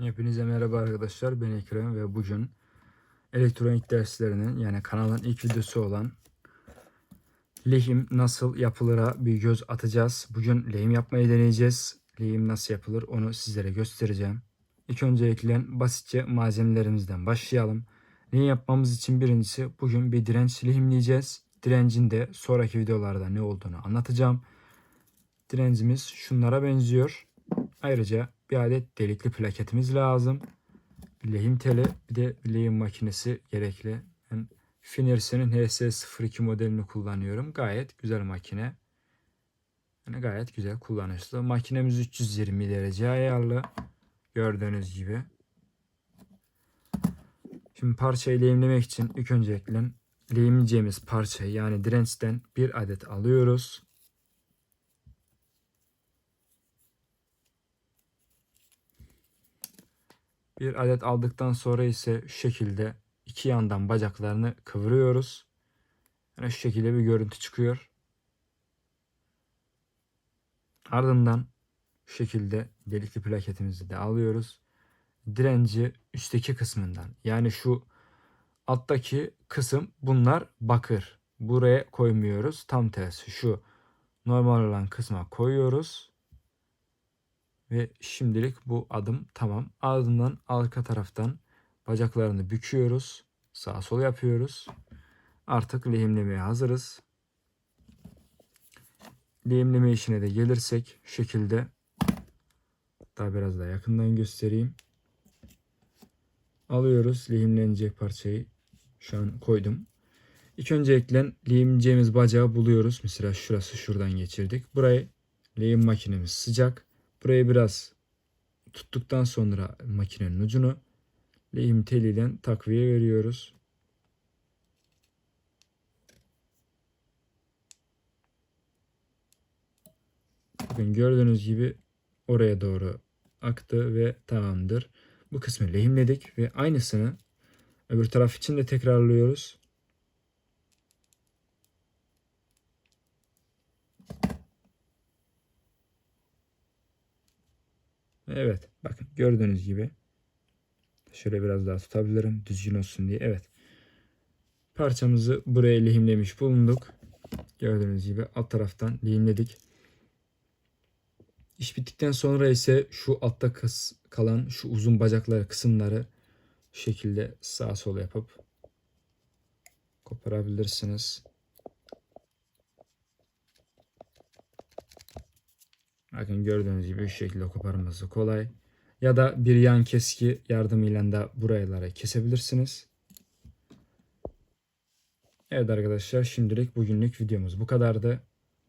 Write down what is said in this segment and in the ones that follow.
Hepinize merhaba arkadaşlar. Ben Ekrem ve bugün elektronik derslerinin yani kanalın ilk videosu olan lehim nasıl yapılır'a bir göz atacağız. Bugün lehim yapmayı deneyeceğiz. Lehim nasıl yapılır onu sizlere göstereceğim. İlk öncelikle basitçe malzemelerimizden başlayalım. Lehim yapmamız için birincisi bugün bir direnç lehimleyeceğiz. Direncin de sonraki videolarda ne olduğunu anlatacağım. Direncimiz şunlara benziyor. Ayrıca bir adet delikli plaketimiz lazım. Bir lehim teli bir de bir lehim makinesi gerekli. Ben Finerse'nin HS02 modelini kullanıyorum. Gayet güzel makine. Yani gayet güzel kullanışlı. Makinemiz 320 derece ayarlı. Gördüğünüz gibi. Şimdi parçayı lehimlemek için ilk öncelikle lehimleyeceğimiz parçayı yani dirençten bir adet alıyoruz. Bir adet aldıktan sonra ise şu şekilde iki yandan bacaklarını kıvırıyoruz. Yani şu şekilde bir görüntü çıkıyor. Ardından şu şekilde delikli plaketimizi de alıyoruz. Direnci üstteki kısmından yani şu alttaki kısım bunlar bakır. Buraya koymuyoruz. Tam tersi şu normal olan kısma koyuyoruz. Ve şimdilik bu adım tamam. Ardından arka taraftan bacaklarını büküyoruz. Sağ sol yapıyoruz. Artık lehimlemeye hazırız. Lehimleme işine de gelirsek şekilde daha biraz daha yakından göstereyim. Alıyoruz lehimlenecek parçayı. Şu an koydum. İlk öncelikle lehimleyeceğimiz bacağı buluyoruz. Mesela şurası şuradan geçirdik. Burayı lehim makinemiz sıcak. Burayı biraz tuttuktan sonra makinenin ucunu lehim teliyle takviye veriyoruz. Bakın gördüğünüz gibi oraya doğru aktı ve tamamdır. Bu kısmı lehimledik ve aynısını öbür taraf için de tekrarlıyoruz. Evet bakın gördüğünüz gibi şöyle biraz daha tutabilirim düzgün olsun diye. Evet parçamızı buraya lehimlemiş bulunduk. Gördüğünüz gibi alt taraftan lehimledik. İş bittikten sonra ise şu altta kıs, kalan şu uzun bacakları kısımları şekilde sağa sola yapıp koparabilirsiniz. Bakın gördüğünüz gibi şu şekilde koparması kolay. Ya da bir yan keski yardımıyla da buralara kesebilirsiniz. Evet arkadaşlar şimdilik bugünlük videomuz bu kadardı.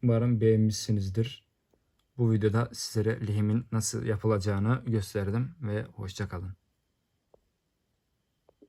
Umarım beğenmişsinizdir. Bu videoda sizlere lehimin nasıl yapılacağını gösterdim ve hoşçakalın.